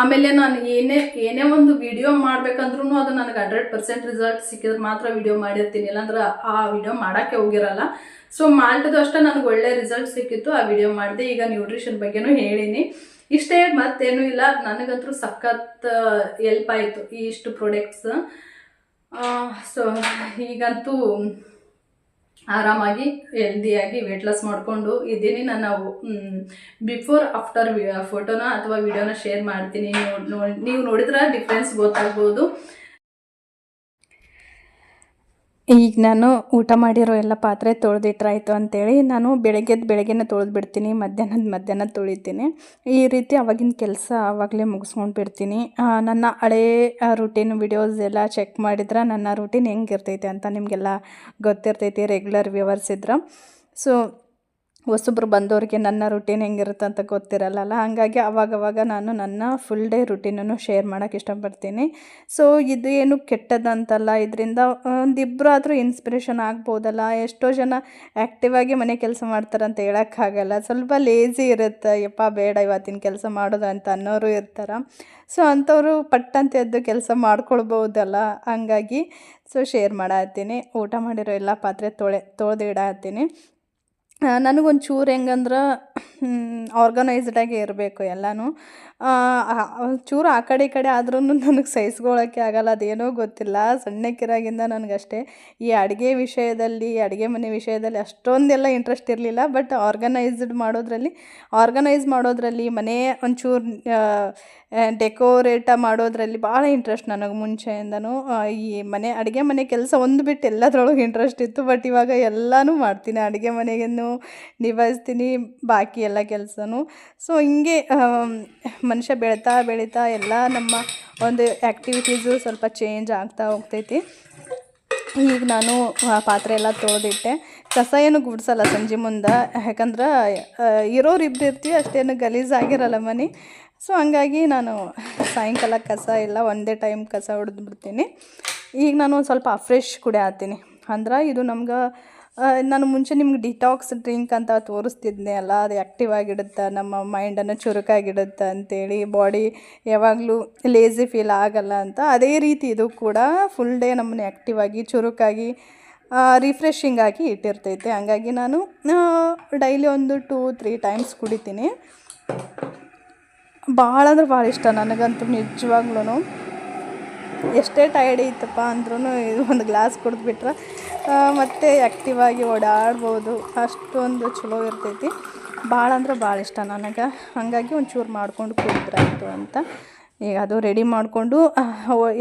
ಆಮೇಲೆ ನಾನು ಏನೇ ಏನೇ ಒಂದು ವಿಡಿಯೋ ಮಾಡ್ಬೇಕಂದ್ರೂ ಅದು ನನಗೆ ಹಂಡ್ರೆಡ್ ಪರ್ಸೆಂಟ್ ರಿಸಲ್ಟ್ ಸಿಕ್ಕಿದ್ರೆ ಮಾತ್ರ ವಿಡಿಯೋ ಮಾಡಿರ್ತೀನಿ. ಇಲ್ಲಾಂದ್ರೆ ಆ ವಿಡಿಯೋ ಮಾಡೋಕ್ಕೆ ಹೋಗಿರಲ್ಲ. ಸೊ ಮಾಲ್ಟದು ಅಷ್ಟೇ ನನಗೆ ಒಳ್ಳೆ ರಿಸಲ್ಟ್ ಸಿಕ್ಕಿತ್ತು. ಆ ವಿಡಿಯೋ ಮಾಡಿದೆ ಈಗ ನ್ಯೂಟ್ರಿಷನ್ ಬಗ್ಗೆನೂ ಹೇಳೀನಿ. ಇಷ್ಟೇ, ಮತ್ತೇನೂ ಇಲ್ಲ. ನನಗಂತೂ ಸಖತ್ ಎಲ್ಪ್ ಆಯಿತು ಈ ಇಷ್ಟು ಪ್ರಾಡಕ್ಟ್ಸ್ ಸೊ ಈಗಂತೂ ಆರಾಮಾಗಿ ಹೆಲ್ದಿಯಾಗಿ ವೆಯ್ಟ್ ಲಾಸ್ ಮಾಡಿಕೊಂಡು ಇದ್ದೀನಿ. ನಾನು ಬಿಫೋರ್ ಆಫ್ಟರ್ ಫೋಟೋನ ಅಥವಾ ವಿಡಿಯೋನ ಶೇರ್ ಮಾಡ್ತೀನಿ. ನೀವು ನೀವು ನೋಡಿದ್ರೆ ಡಿಫ್ರೆನ್ಸ್ ಗೊತ್ತಾಗ್ಬೋದು. ಈಗ ನಾನು ಊಟ ಮಾಡಿರೋ ಎಲ್ಲ ಪಾತ್ರೆ ತೊಳೆದಿಟ್ರಾಯ್ತು ಅಂತೇಳಿ ನಾನು ಬೆಳಗ್ಗೆದ್ದು ಬೆಳಗ್ಗೆನೇ ತೊಳೆದು ಬಿಡ್ತೀನಿ ಮಧ್ಯಾಹ್ನದ ಮಧ್ಯಾಹ್ನ ತೊಳಿತೀನಿ. ಈ ರೀತಿ ಅವಾಗಿನ ಕೆಲಸ ಆವಾಗಲೇ ಮುಗಿಸ್ಕೊಂಡು ಬಿಡ್ತೀನಿ ನನ್ನ ಹಳೇ ರುಟೀನ್ ವಿಡಿಯೋಸ್ ಎಲ್ಲ ಚೆಕ್ ಮಾಡಿದ್ರೆ ನನ್ನ ರುಟೀನ್ ಹೆಂಗಿರ್ತೈತೆ ಅಂತ ನಿಮಗೆಲ್ಲ ಗೊತ್ತಿರ್ತೈತಿ ರೆಗ್ಯುಲರ್ ವ್ಯೂವರ್ಸ್ ಇದ್ರೆ. ಸೊ ಹೊಸಬ್ರು ಬಂದವ್ರಿಗೆ ನನ್ನ ರುಟೀನ್ ಹೆಂಗಿರುತ್ತೆ ಅಂತ ಗೊತ್ತಿರಲ್ಲ ಹಾಗಾಗಿ ಅವಾಗವಾಗ ನಾನು ನನ್ನ ಫುಲ್ ಡೇ ರುಟೀನನ್ನು ಶೇರ್ ಮಾಡೋಕ್ಕೆ ಇಷ್ಟಪಡ್ತೀನಿ. ಸೊ ಇದು ಏನು ಕೆಟ್ಟದಂತಲ್ಲ. ಇದರಿಂದ ಒಂದಿಬ್ಬರು ಆದರೂ ಇನ್ಸ್ಪಿರೇಷನ್ ಆಗ್ಬೋದಲ್ಲ. ಎಷ್ಟೋ ಜನ ಆ್ಯಕ್ಟಿವ್ ಆಗಿ ಮನೆ ಕೆಲಸ ಮಾಡ್ತಾರೆ ಅಂತ ಹೇಳೋಕ್ಕಾಗಲ್ಲ ಸ್ವಲ್ಪ ಲೇಜಿ ಇರುತ್ತೆ. ಯಪ್ಪ, ಬೇಡ ಇವತ್ತಿನ ಕೆಲಸ ಮಾಡೋದು ಅಂತ ಅನ್ನೋರು ಇರ್ತಾರೆ. ಸೊ ಅಂಥವ್ರು ಪಟ್ಟಂತೆ ಎದ್ದು ಕೆಲಸ ಮಾಡ್ಕೊಳ್ಬೋದಲ್ಲ. ಹಂಗಾಗಿ ಸೊ ಶೇರ್ ಮಾಡತ್ತೀನಿ. ಊಟ ಮಾಡಿರೋ ಎಲ್ಲ ಪಾತ್ರೆ ತೊಳೆ ತೊಳೆದು ಇಡತ್ತೀನಿ ನನಗೊಂದು ಚೂರು ಹೆಂಗಂದ್ರೆ ಆರ್ಗನೈಸ್ಡಾಗಿ ಇರಬೇಕು ಎಲ್ಲನೂ. ಚೂರು ಆ ಕಡೆ ಈ ಕಡೆ ಆದ್ರೂ ನನಗೆ ಸಹಿಸ್ಕೊಳ್ಳೋಕ್ಕೆ ಆಗಲ್ಲ, ಅದೇನೋ ಗೊತ್ತಿಲ್ಲ. ಸಣ್ಣಕ್ಕಿರಾಗಿಂದ ನನಗಷ್ಟೇ. ಈ ಅಡುಗೆ ವಿಷಯದಲ್ಲಿ ಅಡುಗೆ ಮನೆ ವಿಷಯದಲ್ಲಿ ಅಷ್ಟೊಂದೆಲ್ಲ ಇಂಟ್ರೆಸ್ಟ್ ಇರಲಿಲ್ಲ ಬಟ್ ಆರ್ಗನೈಸ್ಡ್ ಮಾಡೋದ್ರಲ್ಲಿ ಆರ್ಗನೈಸ್ ಮಾಡೋದ್ರಲ್ಲಿ, ಮನೆ ಒಂಚೂರು ಡೆಕೋರೇಟ ಮಾಡೋದ್ರಲ್ಲಿ ಭಾಳ ಇಂಟ್ರೆಸ್ಟ್ ನನಗೆ ಮುಂಚೆಯಿಂದನೂ. ಈ ಮನೆ, ಅಡುಗೆ ಮನೆ ಕೆಲಸ ಒಂದು ಬಿಟ್ಟು ಎಲ್ಲದ್ರೊಳಗೆ ಇಂಟ್ರೆಸ್ಟ್ ಇತ್ತು ಬಟ್ ಇವಾಗ ಎಲ್ಲನೂ ಮಾಡ್ತೀನಿ. ಅಡುಗೆ ಮನೆಯನ್ನು ನಿಭಾಯಿಸ್ತೀನಿ, ಬಾಕಿ ಎಲ್ಲ ಕೆಲಸನೂ. ಸೊ ಹಿಂಗೆ ಮನುಷ್ಯ ಬೆಳೀತಾ ಬೆಳೀತಾ ಎಲ್ಲ ನಮ್ಮ ಒಂದು ಆ್ಯಕ್ಟಿವಿಟೀಸು ಸ್ವಲ್ಪ ಚೇಂಜ್ ಆಗ್ತಾ ಹೋಗ್ತೈತಿ. ಈಗ ನಾನು ಪಾತ್ರೆ ಎಲ್ಲ ತೊಳೆದಿಟ್ಟೆ. ಕಸ ಏನು ಗುಡಿಸಲ್ಲ ಸಂಜೆ ಮುಂದೆ. ಯಾಕಂದ್ರೆ ಇರೋರು ಇಬ್ಬರು ಇರ್ತೀವಿ, ಅಷ್ಟೇನು ಗಲೀಜಾಗಿರಲ್ಲ ಮನೆ. ಸೊ ಹಂಗಾಗಿ ನಾನು ಸಾಯಂಕಾಲ ಕಸ ಎಲ್ಲ ಒಂದೇ ಟೈಮ್ ಕಸ ಹೊಡೆದು ಬಿಡ್ತೀನಿ. ಈಗ ನಾನು ಒಂದು ಸ್ವಲ್ಪ ಫ್ರೆಶ್ ಕುಡಿಯತ್ತೀನಿ ಅಂದ್ರೆ ಇದು ನಮ್ಗೆ ನಾನು ಮುಂಚೆ ನಿಮ್ಗೆ ಡಿಟಾಕ್ಸ್ ಡ್ರಿಂಕ್ ಅಂತ ತೋರಿಸ್ತಿದ್ದೆ ಅಲ್ಲ, ಅದು ಆ್ಯಕ್ಟಿವ್ ಆಗಿಡುತ್ತೆ, ನಮ್ಮ ಮೈಂಡನ್ನು ಚುರುಕಾಗಿಡುತ್ತೆ ಅಂತೇಳಿ ಬಾಡಿ ಯಾವಾಗಲೂ ಲೇಸಿ ಫೀಲ್ ಆಗಲ್ಲ ಅಂತ, ಅದೇ ರೀತಿ ಇದು ಕೂಡ ಫುಲ್ ಡೇ ನಮ್ಮನ್ನ ಆ್ಯಕ್ಟಿವ್ ಆಗಿ, ಚುರುಕಾಗಿ ರಿಫ್ರೆಶಿಂಗ್ ಆಗಿ ಇಟ್ಟಿರ್ತೈತೆ. ಹಂಗಾಗಿ ನಾನು ಡೈಲಿ ಒಂದು ಟೂ ತ್ರೀ ಟೈಮ್ಸ್ ಕುಡಿತೀನಿ. ಭಾಳ ಅಂದ್ರೆ ಭಾಳ ಇಷ್ಟ ನನಗಂತೂ ನಿಜವಾಗ್ಲೂ ಎಷ್ಟೇ ಟೈರ್ಡ್ ಇತ್ತಪ್ಪ ಅಂದ್ರೂ ಇದು ಒಂದು ಗ್ಲಾಸ್ ಕುಡಿದ್ಬಿಟ್ರೆ ಮತ್ತೆ ಆ್ಯಕ್ಟಿವ್ ಆಗಿ ಓಡಾಡ್ಬೋದು. ಅಷ್ಟೊಂದು ಚಲೋ ಇರ್ತೈತಿ. ಭಾಳ ಅಂದ್ರೆ ಭಾಳ ಇಷ್ಟ ನನಗೆ. ಹಾಗಾಗಿ ಒಂಚೂರು ಮಾಡ್ಕೊಂಡು ಆಯಿತು ಅಂತ. ಈಗ ಅದು ರೆಡಿ ಮಾಡಿಕೊಂಡು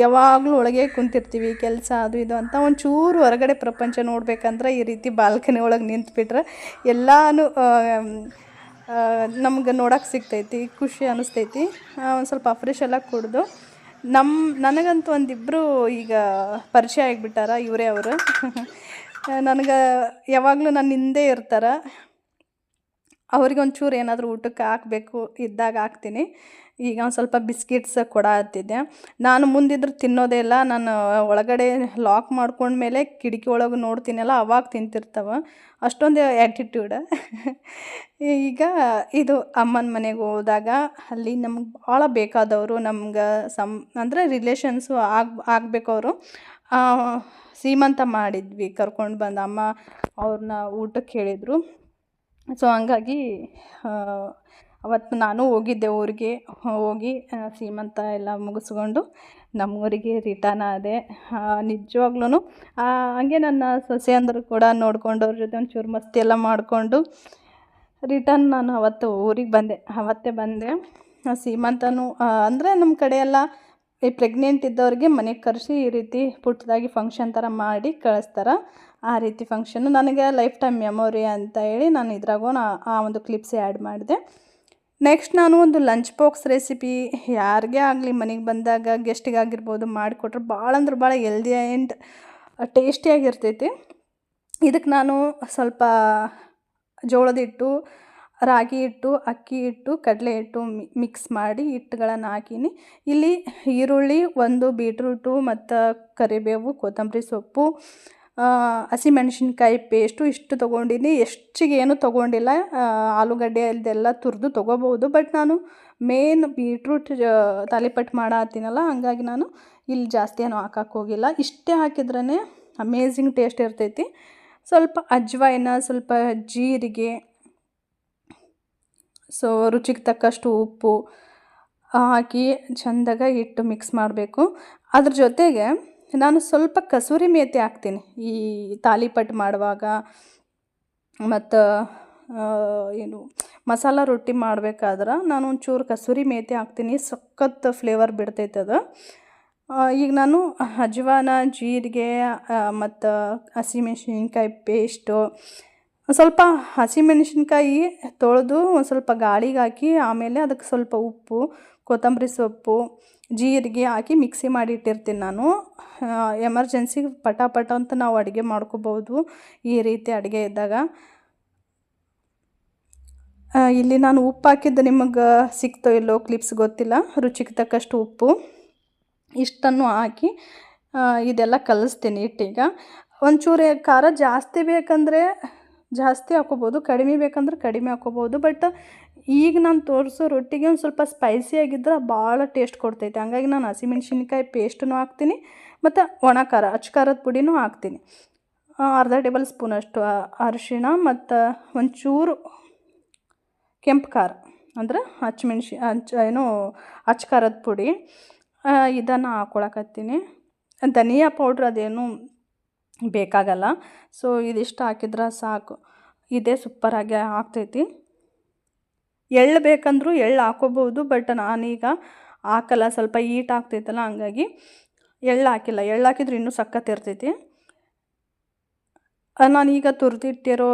ಯಾವಾಗಲೂ ಒಳಗೆ ಕುಂತಿರ್ತೀವಿ. ಕೆಲಸ ಅದು ಇದು ಅಂತ ಒಂಚೂರು ಹೊರಗಡೆ ಪ್ರಪಂಚ ನೋಡ್ಬೇಕಂದ್ರೆ ಈ ರೀತಿ ಬಾಲ್ಕನಿ ಒಳಗೆ ನಿಂತುಬಿಟ್ರೆ ಎಲ್ಲನೂ ನಮ್ಗೆ ನೋಡೋಕೆ ಸಿಗ್ತೈತಿ. ಖುಷಿ ಅನ್ನಿಸ್ತೈತಿ ಒಂದು ಸ್ವಲ್ಪ ಫ್ರೆಶ್ ಎಲ್ಲ ಕುಡಿದು ನಮ್ಮ ನನಗಂತೂ ಒಂದಿಬ್ಬರು ಈಗ ಪರಿಚಯ ಆಗಿಬಿಟ್ಟಾರ, ಇವರೇ ಅವರು. ನನಗೆ ಯಾವಾಗಲೂ ನನ್ನ ಹಿಂದೆ ಇರ್ತಾರೆ. ಅವ್ರಿಗೆ ಒಂಚೂರು ಏನಾದರೂ ಊಟಕ್ಕೆ ಹಾಕಬೇಕು, ಇದ್ದಾಗ ಹಾಕ್ತೀನಿ. ಈಗ ಒಂದು ಸ್ವಲ್ಪ ಬಿಸ್ಕಿಟ್ಸ್ ಕೊಡ ಹತ್ತಿದ್ದೆ ನಾನು ಮುಂದಿದ್ರೆ ತಿನ್ನೋದೇ ಇಲ್ಲ. ನಾನು ಒಳಗಡೆ ಲಾಕ್ ಮಾಡ್ಕೊಂಡ್ಮೇಲೆ ಕಿಟಕಿ ಒಳಗೆ ನೋಡ್ತೀನಲ್ಲ, ಅವಾಗ ತಿಂತಿರ್ತಾವ. ಅಷ್ಟೊಂದು ಆ್ಯಟಿಟ್ಯೂಡ ಈಗ ಇದು ಅಮ್ಮನ ಮನೆಗೆ ಹೋದಾಗ ಅಲ್ಲಿ ನಮ್ಗೆ ಭಾಳ ಬೇಕಾದವರು, ನಮ್ಗೆ ಸಮ್ ಅಂದರೆ ರಿಲೇಷನ್ಸು ಆಗ ಆಗಬೇಕು ಅವರು ಸೀಮಂತ ಮಾಡಿದ್ವಿ, ಕರ್ಕೊಂಡು ಬಂದು ಅಮ್ಮ ಅವ್ರನ್ನ ಊಟಕ್ಕೆ ಹೇಳಿದರು. ಸೊ ಹಂಗಾಗಿ ಅವತ್ತು ನಾನು ಹೋಗಿದ್ದೆ ಊರಿಗೆ ಹೋಗಿ ಸೀಮಂತ ಎಲ್ಲ ಮುಗಿಸ್ಕೊಂಡು ನಮ್ಮೂರಿಗೆ ರಿಟರ್ನ್ ಆದೆ. ನಿಜವಾಗ್ಲೂ ಹಂಗೆ ನನ್ನ ಸೊಸೆಯಂದರು ಕೂಡ ನೋಡಿಕೊಂಡು ಅವ್ರ ಜೊತೆ ಒಂಚೂರು ಮಸ್ತಿ ಎಲ್ಲ ಮಾಡಿಕೊಂಡು ರಿಟರ್ನ್ ನಾನು ಅವತ್ತು ಊರಿಗೆ ಬಂದೆ. ಅವತ್ತೇ ಬಂದೆ. ಸೀಮಂತನೂ ಅಂದರೆ ನಮ್ಮ ಕಡೆ ಎಲ್ಲ ಈ ಪ್ರೆಗ್ನೆಂಟ್ ಇದ್ದವ್ರಿಗೆ ಮನೆಗೆ ಕರೆಸಿ ಈ ರೀತಿ ಪುಟ್ಟದಾಗಿ ಫಂಕ್ಷನ್ ಥರ ಮಾಡಿ ಕಳಿಸ್ತಾರೆ. ಆ ರೀತಿ ಫಂಕ್ಷನ್ನು ನನಗೆ ಲೈಫ್ ಟೈಮ್ ಮೆಮೊರಿ ಅಂತ ಹೇಳಿ ನಾನು ಇದ್ರಾಗೂ ಆ ಒಂದು ಕ್ಲಿಪ್ಸ್ ಆ್ಯಡ್ ಮಾಡಿದೆ. ನೆಕ್ಸ್ಟ್ ನಾನು ಒಂದು ಲಂಚ್ ಬಾಕ್ಸ್ ರೆಸಿಪಿ ಯಾರಿಗೆ ಆಗಲಿ ಮನೆಗೆ ಬಂದಾಗ ಗೆಸ್ಟಿಗಾಗಿರ್ಬೋದು ಮಾಡಿಕೊಟ್ರೆ ಭಾಳ ಅಂದ್ರೆ ಭಾಳ ಹೆಲ್ದಿ ಆ್ಯಂಡ್ ಟೇಸ್ಟಿಯಾಗಿರ್ತೈತಿ ಇದಕ್ಕೆ ನಾನು ಸ್ವಲ್ಪ ಜೋಳದ ಹಿಟ್ಟು, ರಾಗಿ ಹಿಟ್ಟು, ಅಕ್ಕಿ ಹಿಟ್ಟು, ಕಡಲೆ ಹಿಟ್ಟು ಮಿಕ್ಸ್ ಮಾಡಿ ಹಿಟ್ಟುಗಳನ್ನು ಹಾಕೀನಿ. ಇಲ್ಲಿ ಈರುಳ್ಳಿ, ಒಂದು ಬೀಟ್ರೂಟು ಮತ್ತು ಕರಿಬೇವು, ಕೊತ್ತಂಬರಿ ಸೊಪ್ಪು ಹಸಿಮೆಣಸಿನ್ಕಾಯಿ ಪೇಸ್ಟು ಇಷ್ಟು ತೊಗೊಂಡಿನಿ. ಹೆಚ್ಚಿಗೆ ಏನು ತೊಗೊಂಡಿಲ್ಲ. ಆಲೂಗಡ್ಡೆ ಇದೆಲ್ಲ ತುರಿದು ತೊಗೋಬೋದು. ಬಟ್ ನಾನು ಮೇನ್ ಬೀಟ್ರೂಟ್ ತಾಲಿಪಟ್ಟು ಮಾಡತ್ತೀನಲ್ಲ ಹಂಗಾಗಿ ನಾನು ಇಲ್ಲಿ ಜಾಸ್ತಿ ಏನು ಹಾಕಕ್ಕೆ ಹೋಗಿಲ್ಲ. ಇಷ್ಟೇ ಹಾಕಿದ್ರೇ ಅಮೇಝಿಂಗ್ ಟೇಸ್ಟ್ ಇರ್ತೈತಿ. ಸ್ವಲ್ಪ ಅಜ್ವಾಯಿನ, ಸ್ವಲ್ಪ ಜೀರಿಗೆ ಸೊ ರುಚಿಗೆ ತಕ್ಕಷ್ಟು ಉಪ್ಪು ಹಾಕಿ ಚೆಂದಾಗ ಇಟ್ಟು ಮಿಕ್ಸ್ ಮಾಡಬೇಕು. ಅದ್ರ ಜೊತೆಗೆ ನಾನು ಸ್ವಲ್ಪ ಕಸೂರಿ ಮೇಥಿ ಹಾಕ್ತೀನಿ. ಈ ತಾಲಿಪಟ್ಟು ಮಾಡುವಾಗ ಮತ್ತು ಏನು ಮಸಾಲ ರೊಟ್ಟಿ ಮಾಡ್ಬೇಕಾದ್ರೆ ನಾನು ಒಂಚೂರು ಕಸೂರಿ ಮೇಥಿ ಹಾಕ್ತೀನಿ. ಸಖತ್ ಫ್ಲೇವರ್ ಬಿಡ್ತೈತೆ ಅದು. ಈಗ ನಾನು ಅಜ್ವಾನ, ಜೀರಿಗೆ ಮತ್ತು ಹಸಿಮೆಣ್ಸಿನ್ಕಾಯಿ ಪೇಸ್ಟು ಸ್ವಲ್ಪ ಹಸಿಮೆಣಸಿನ್ಕಾಯಿ ತೊಳೆದು ಒಂದು ಸ್ವಲ್ಪ ಗಾಳಿಗೆ ಹಾಕಿ ಆಮೇಲೆ ಅದಕ್ಕೆ ಸ್ವಲ್ಪ ಉಪ್ಪು, ಕೊತ್ತಂಬರಿ ಸೊಪ್ಪು ಜೀರಿಗೆ ಹಾಕಿ ಮಿಕ್ಸಿ ಮಾಡಿ ಇಟ್ಟಿರ್ತೀನಿ ನಾನು. ಎಮರ್ಜೆನ್ಸಿಗೆ ಪಟ ಪಟ ಅಂತ ನಾವು ಅಡುಗೆ ಮಾಡ್ಕೋಬೋದು ಈ ರೀತಿ ಅಡುಗೆ ಇದ್ದಾಗ. ಇಲ್ಲಿ ನಾನು ಉಪ್ಪು ಹಾಕಿದ್ದು ನಿಮಗೆ ಸಿಕ್ತೋ ಇಲ್ಲೋ ಕ್ಲಿಪ್ಸ್ ಗೊತ್ತಿಲ್ಲ, ರುಚಿಗೆ ತಕ್ಕಷ್ಟು ಉಪ್ಪು. ಇಷ್ಟನ್ನು ಹಾಕಿ ಇದೆಲ್ಲ ಕಲಿಸ್ತೀನಿ ಹಿಟ್ಟೀಗ. ಒಂಚೂರು ಖಾರ ಜಾಸ್ತಿ ಬೇಕಂದರೆ ಜಾಸ್ತಿ ಹಾಕೋಬೋದು ಕಡಿಮೆ ಬೇಕಂದ್ರೆ ಕಡಿಮೆ ಹಾಕೋಬೋದು ಬಟ್ ಈಗ ನಾನು ತೋರಿಸೋ ರೊಟ್ಟಿಗೆ ಒಂದು ಸ್ವಲ್ಪ ಸ್ಪೈಸಿ ಆಗಿದ್ರೆ ಭಾಳ ಟೇಸ್ಟ್ ಕೊಡ್ತೈತೆ. ಹಂಗಾಗಿ ನಾನು ಹಸಿಮೆಣ್ಸಿನ್ಕಾಯಿ ಪೇಸ್ಟನ್ನು ಹಾಕ್ತೀನಿ, ಮತ್ತು ಒಣ ಖಾರ ಪುಡಿನೂ ಹಾಕ್ತೀನಿ. ಅರ್ಧ ಟೇಬಲ್ ಸ್ಪೂನಷ್ಟು ಅರಿಶಿಣ ಮತ್ತು ಒಂಚೂರು ಕೆಂಪು ಖಾರ, ಅಂದ್ರೆ ಹಚ್ಮೆಣ್ಸಿ, ಹಚ್, ಏನು ಹಚ್ ಪುಡಿ. ಇದನ್ನು ಹಾಕೊಳಕತ್ತೀನಿ ಧನಿಯಾ ಪೌಡ್ರ್ ಅದೇನು ಬೇಕಾಗಲ್ಲ ಸೊ ಇದಿಷ್ಟು ಹಾಕಿದ್ರೆ ಸಾಕು. ಇದೇ ಸೂಪರಾಗಿ ಆಗ್ತೈತಿ ಎಳ್ಳು ಬೇಕಂದ್ರೂ ಎಳ್ಳು ಹಾಕೋಬೋದು ಬಟ್ ನಾನೀಗ ಹಾಕಲ್ಲ, ಸ್ವಲ್ಪ ಈಟ್ ಆಗ್ತೈತಲ್ಲ, ಹಂಗಾಗಿ ಎಳ್ಳು ಹಾಕಿಲ್ಲ. ಎಳ್ಳು ಹಾಕಿದ್ರೆ ಇನ್ನೂ ಸಖತ್ ಇರ್ತೈತಿ. ನಾನೀಗ ತುರಿದಿಟ್ಟಿರೋ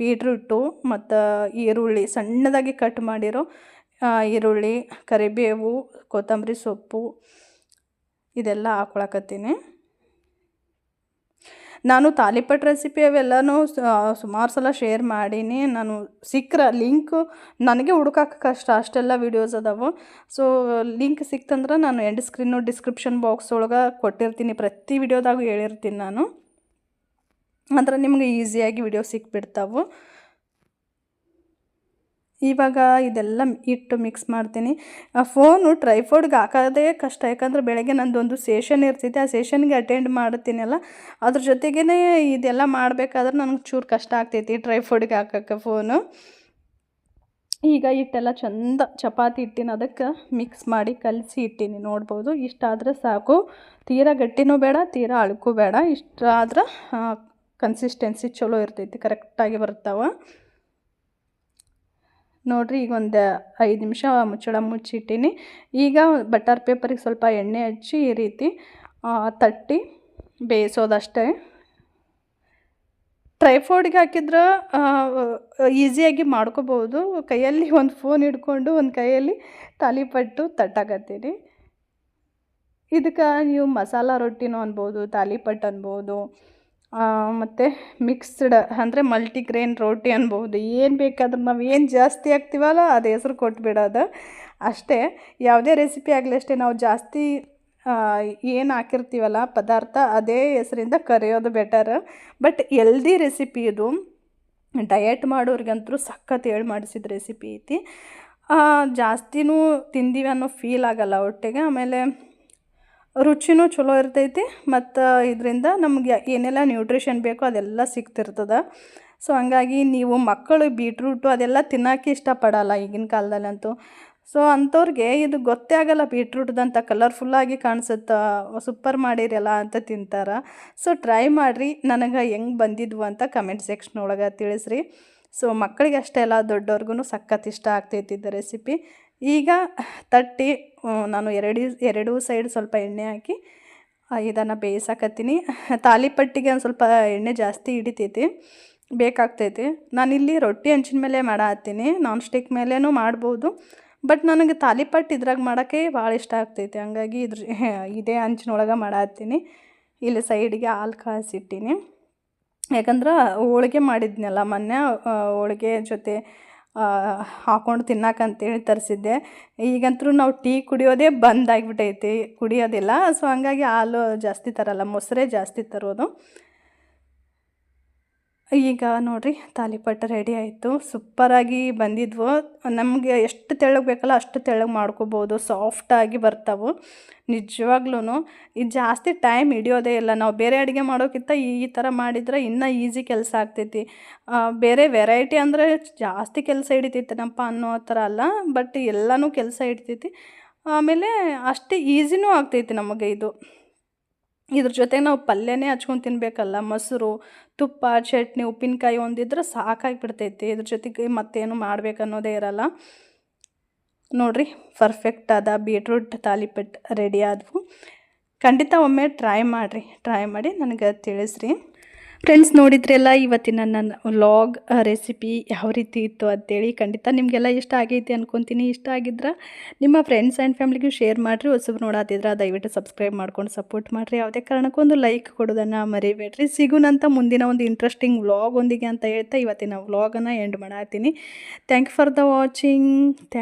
ಬೀಟ್ರೂಟು ಮತ್ತು ಈರುಳ್ಳಿ, ಸಣ್ಣದಾಗಿ ಕಟ್ ಮಾಡಿರೋ ಈರುಳ್ಳಿ, ಕರಿಬೇವು, ಕೊತ್ತಂಬರಿ ಸೊಪ್ಪು, ಇದೆಲ್ಲ ಹಾಕೊಳಕತ್ತೀನಿ. ನಾನು ತಾಲಿಪಟ್ ರೆಸಿಪಿ ಅವೆಲ್ಲನೂ ಸುಮಾರು ಸಲ ಶೇರ್ ಮಾಡೀನಿ. ನಾನು ಸಿಕ್ಕರ ಲಿಂಕು ನನಗೆ ಹುಡುಕಕ್ಕೆ ಕಷ್ಟ, ಅಷ್ಟೆಲ್ಲ ವೀಡಿಯೋಸ್ ಅದಾವೆ. ಸೊ ಲಿಂಕ್ ಸಿಕ್ತಂದ್ರೆ ನಾನು ಎಂಡ್ ಸ್ಕ್ರೀನು ಡಿಸ್ಕ್ರಿಪ್ಷನ್ ಬಾಕ್ಸ್ ಒಳಗೆ ಕೊಟ್ಟಿರ್ತೀನಿ. ಪ್ರತಿ ವಿಡಿಯೋದಾಗೂ ಹೇಳಿರ್ತೀನಿ ನಾನು. ಅಂದ್ರೆ ನಿಮ್ಗೆ ಈಸಿಯಾಗಿ ವಿಡಿಯೋ ಸಿಕ್ಬಿಡ್ತಾವೆ. ಇವಾಗ ಇದೆಲ್ಲ ಇಟ್ಟು ಮಿಕ್ಸ್ ಮಾಡ್ತೀನಿ. ಆ ಫೋನು ಟ್ರೈಫೋಡ್ಗೆ ಹಾಕೋದೇ ಕಷ್ಟ. ಯಾಕಂದ್ರೆ ಬೆಳಗ್ಗೆ ನಂದೊಂದು ಸೆಷನ್ ಇರ್ತೈತೆ ಆ ಸೆಷನ್ಗೆ ಅಟೆಂಡ್ ಮಾಡ್ತೀನಲ್ಲ ಅದ್ರ ಜೊತೆಗೇ ಇದೆಲ್ಲ ಮಾಡಬೇಕಾದ್ರೆ ನನಗೆ ಚೂರು ಕಷ್ಟ ಆಗ್ತೈತಿ ಟ್ರೈಫೋಡ್ಗೆ ಹಾಕೋಕ್ಕೆ ಫೋನು ಈಗ ಹಿಟ್ಟೆಲ್ಲ ಚಂದ ಚಪಾತಿ ಹಿಟ್ಟಿನ ಅದಕ್ಕೆ ಮಿಕ್ಸ್ ಮಾಡಿ ಕಲಸಿ ಇಟ್ಟೀನಿ. ನೋಡ್ಬೋದು. ಇಷ್ಟಾದರೆ ಸಾಕು. ತೀರಾ ಗಟ್ಟಿನೂ ಬೇಡ, ತೀರಾ ಅಳುಕು ಬೇಡ. ಇಷ್ಟಾದ್ರೆ ಕನ್ಸಿಸ್ಟೆನ್ಸಿ ಚಲೋ ಇರ್ತೈತಿ. ಕರೆಕ್ಟಾಗಿ ಬರ್ತಾವೆ ನೋಡ್ರಿ ಈಗ ಒಂದು ಐದು ನಿಮಿಷ ಮುಚ್ಚಳ ಮುಚ್ಚಿಟ್ಟಿನಿ. ಈಗ ಬಟರ್ ಪೇಪರಿಗೆ ಸ್ವಲ್ಪ ಎಣ್ಣೆ ಹಚ್ಚಿ ಈ ರೀತಿ ತಟ್ಟಿ ಬೇಯಿಸೋದಷ್ಟೇ. ಟ್ರೈಫೋಡ್ಗೆ ಹಾಕಿದ್ರೆ ಈಸಿಯಾಗಿ ಮಾಡ್ಕೋಬೋದು. ಕೈಯಲ್ಲಿ ಒಂದು ಫೋನ್ ಹಿಡ್ಕೊಂಡು ಒಂದು ಕೈಯಲ್ಲಿ ತಾಲಿಪಟ್ಟು ತಟ್ಟಾಕತ್ತೀನಿ. ಇದಕ್ಕೆ ನೀವು ಮಸಾಲ ರೊಟ್ಟಿನೂ ಅನ್ಬೋದು ತಾಲಿಪಟ್ಟು ಅನ್ಬೋದು ಮತ್ತು ಮಿಕ್ಸ್ಡ್ ಅಂದರೆ ಮಲ್ಟಿಗ್ರೇನ್ ರೋಟಿ ಅನ್ಬೋದು ಏನು ಬೇಕಾದ್ರೂ ನಾವು ಏನು ಜಾಸ್ತಿ ಹಾಕ್ತೀವಲ್ಲ ಅದು ಹೆಸ್ರು ಕೊಟ್ಬಿಡೋದು. ಅಷ್ಟೇ, ಯಾವುದೇ ರೆಸಿಪಿ ಆಗಲಿ ಅಷ್ಟೇ ನಾವು ಜಾಸ್ತಿ ಏನು ಹಾಕಿರ್ತೀವಲ್ಲ ಪದಾರ್ಥ ಅದೇ ಹೆಸರಿಂದ ಕರೆಯೋದು ಬೆಟರ್ ಬಟ್ ಎಲ್ದಿ ರೆಸಿಪಿ ಇದು. ಡಯಟ್ ಮಾಡೋರಿಗಂತೂ ಸಖತ್ ಹೇಳಿ ಮಾಡಿಸಿದ ರೆಸಿಪಿ ಐತಿ. ಜಾಸ್ತಿನೂ ತಿಂದೀವಿ ಅನ್ನೋ ಫೀಲ್ ಆಗಲ್ಲ ಹೊಟ್ಟೆಗೆ ಆಮೇಲೆ ರುಚಿನೂ ಚಲೋ ಇರ್ತೈತಿ ಮತ್ತು ಇದರಿಂದ ನಮಗೆ ಏನೆಲ್ಲ ನ್ಯೂಟ್ರಿಷನ್ ಬೇಕೋ ಅದೆಲ್ಲ ಸಿಗ್ತಿರ್ತದೆ. ಸೊ ಹಂಗಾಗಿ ನೀವು ಮಕ್ಕಳು ಬೀಟ್ರೂಟು ಅದೆಲ್ಲ ತಿನ್ನೋಕ್ಕೆ ಇಷ್ಟಪಡಲ್ಲ ಈಗಿನ ಕಾಲದಲ್ಲಂತೂ. ಸೊ ಅಂಥವ್ರಿಗೆ ಇದು ಗೊತ್ತೇ ಆಗಲ್ಲ ಬೀಟ್ರೂಟ್ದಂಥ ಕಲರ್ಫುಲ್ಲಾಗಿ ಕಾಣಿಸುತ್ತೆ ಸೂಪರ್ ಮಾಡಿರಲ್ಲ ಅಂತ ತಿಂತಾರೆ. ಸೊ ಟ್ರೈ ಮಾಡಿರಿ, ನನಗೆ ಹೆಂಗೆ ಬಂದಿದ್ವು ಅಂತ ಕಮೆಂಟ್ ಸೆಕ್ಷನ್ ಒಳಗೆ ತಿಳಿಸ್ರಿ. ಸೊ ಮಕ್ಕಳಿಗೆ ಅಷ್ಟೇ ಅಲ್ಲ ದೊಡ್ಡವ್ರಿಗೂ ಸಖತ್ ಇಷ್ಟ ಆಗ್ತೈತಿದ್ದ ರೆಸಿಪಿ ಈಗ ತಟ್ಟಿ ನಾನು ಎರಡು, ಎರಡೂ ಸೈಡ್ ಸ್ವಲ್ಪ ಎಣ್ಣೆ ಹಾಕಿ ಇದನ್ನು ಬೇಯಿಸಾಕತ್ತೀನಿ. ತಾಲಿಪಟ್ಟಿಗೆ ಒಂದು ಸ್ವಲ್ಪ ಎಣ್ಣೆ ಜಾಸ್ತಿ ಹಿಡಿತೈತಿ, ಬೇಕಾಗ್ತೈತಿ. ನಾನಿಲ್ಲಿ ರೊಟ್ಟಿ ಹಂಚಿನ ಮೇಲೆ ಮಾಡತ್ತೀನಿ ನಾನ್ ಸ್ಟಿಕ್ ಮೇಲೇನೂ ಮಾಡ್ಬೋದು ಬಟ್ ನನಗೆ ತಾಲಿಪಟ್ಟು ಇದ್ರಾಗ ಮಾಡೋಕ್ಕೆ ಭಾಳ ಇಷ್ಟ ಆಗ್ತೈತಿ. ಹಂಗಾಗಿ ಇದ್ರ, ಇದೇ ಹಂಚಿನೊಳಗೆ ಮಾಡತ್ತೀನಿ. ಇಲ್ಲಿ ಸೈಡಿಗೆ ಹಾಲು ಕಾಯಿಸಿಟ್ಟಿನಿ. ಯಾಕಂದ್ರೆ ಹೋಳಿಗೆ ಮಾಡಿದ್ನಲ್ಲ ಮೊನ್ನೆ ಹೋಳ್ಗೆ ಜೊತೆ ಹಾಕೊಂಡು ತಿನ್ನಕ್ಕಂತೇಳಿ ತರಿಸಿದ್ದೆ. ಈಗಂತೂ ನಾವು ಟೀ ಕುಡಿಯೋದೇ ಬಂದಾಗಿಬಿಟ್ಟೈತಿ ಕುಡಿಯೋದಿಲ್ಲ. ಸೊ ಹಂಗಾಗಿ ಹಾಲು ಜಾಸ್ತಿ ತರಲ್ಲ, ಮೊಸರೇ ಜಾಸ್ತಿ ತರೋದು. ಈಗ ನೋಡಿರಿ, ತಾಲಿಪಟ್ಟು ರೆಡಿ ಆಯಿತು. ಸೂಪರಾಗಿ ಬಂದಿದ್ವು. ನಮಗೆ ಎಷ್ಟು ತೆಳ್ಳಗೆ ಬೇಕಲ್ಲ ಅಷ್ಟು ತೆಳಗೆ ಮಾಡ್ಕೋಬೋದು. ಸಾಫ್ಟಾಗಿ ಬರ್ತಾವೆ. ನಿಜವಾಗ್ಲೂ ಇದು ಜಾಸ್ತಿ ಟೈಮ್ ಹಿಡಿಯೋದೇ ಇಲ್ಲ. ನಾವು ಬೇರೆ ಅಡುಗೆ ಮಾಡೋಕ್ಕಿಂತ ಈ ಥರ ಮಾಡಿದ್ರೆ ಇನ್ನೂ ಈಸಿ ಕೆಲಸ ಆಗ್ತೈತಿ. ಬೇರೆ ವೆರೈಟಿ ಅಂದರೆ ಜಾಸ್ತಿ ಕೆಲಸ ಹಿಡಿತೈತೇನಪ್ಪ ಅನ್ನೋ ಥರ ಅಲ್ಲ. ಬಟ್ ಎಲ್ಲನೂ ಕೆಲಸ ಹಿಡ್ತೈತಿ. ಆಮೇಲೆ ಅಷ್ಟೇ ಈಸಿನೂ ಆಗ್ತೈತಿ ನಮಗೆ ಇದು. ಇದ್ರ ಜೊತೆ ನಾವು ಪಲ್ಯನೇ ಹಚ್ಕೊಂಡು ತಿನ್ನಬೇಕಲ್ಲ ಮೊಸರು, ತುಪ್ಪ, ಚಟ್ನಿ, ಉಪ್ಪಿನಕಾಯಿ ಒಂದಿದ್ರೆ ಸಾಕಾಗಿಬಿಡ್ತೈತಿ. ಇದ್ರ ಜೊತೆಗೆ ಮತ್ತೇನು ಮಾಡ್ಬೇಕು ಅನ್ನೋದೇ ಇರಲ್ಲ. ನೋಡ್ರಿ ಪರ್ಫೆಕ್ಟ್ ಅದ ಬೀಟ್ರೂಟ್ ತಾಲಿಪಟ್ಟು ರೆಡಿ ಆದವು. ಖಂಡಿತ ಒಮ್ಮೆ ಟ್ರೈ ಮಾಡಿರಿ. ಟ್ರೈ ಮಾಡಿ ನನಗೆ ತಿಳಿಸ್ರಿ. ಫ್ರೆಂಡ್ಸ್ ನೋಡಿದ್ರೆಲ್ಲ ಇವತ್ತಿನ ನನ್ನ ವ್ಲಾಗ್ ರೆಸಿಪಿ ಯಾವ ರೀತಿ ಇತ್ತು ಅಂತೇಳಿ ಖಂಡಿತ ನಿಮಗೆಲ್ಲ ಇಷ್ಟ ಆಗೈತಿ ಅನ್ಕೊತೀನಿ. ಇಷ್ಟ ಆಗಿದ್ರೆ ನಿಮ್ಮ ಫ್ರೆಂಡ್ಸ್ ಆ್ಯಂಡ್ ಫ್ಯಾಮಿಲಿಗೂ ಶೇರ್ ಮಾಡಿರಿ. ಹೊಸಬ್ರು ನೋಡಾತಿದ್ರೆ ದಯವಿಟ್ಟು ಸಬ್ಸ್ಕ್ರೈಬ್ ಮಾಡ್ಕೊಂಡು ಸಪೋರ್ಟ್ ಮಾಡಿರಿ. ಯಾವುದೇ ಕಾರಣಕ್ಕೂ ಒಂದು ಲೈಕ್ ಕೊಡೋದನ್ನು ಮರಿಬೇಡ್ರಿ. ಸಿಗುನಂತ ಮುಂದಿನ ಒಂದು ಇಂಟ್ರೆಸ್ಟಿಂಗ್ ವ್ಲಾಗ್ ಒಂದಿಗೆ ಅಂತ ಹೇಳ್ತಾ ಇವತ್ತಿನ ವ್ಲಾಗನ್ನು end ಮಾಡಾತೀನಿ. Thank for the watching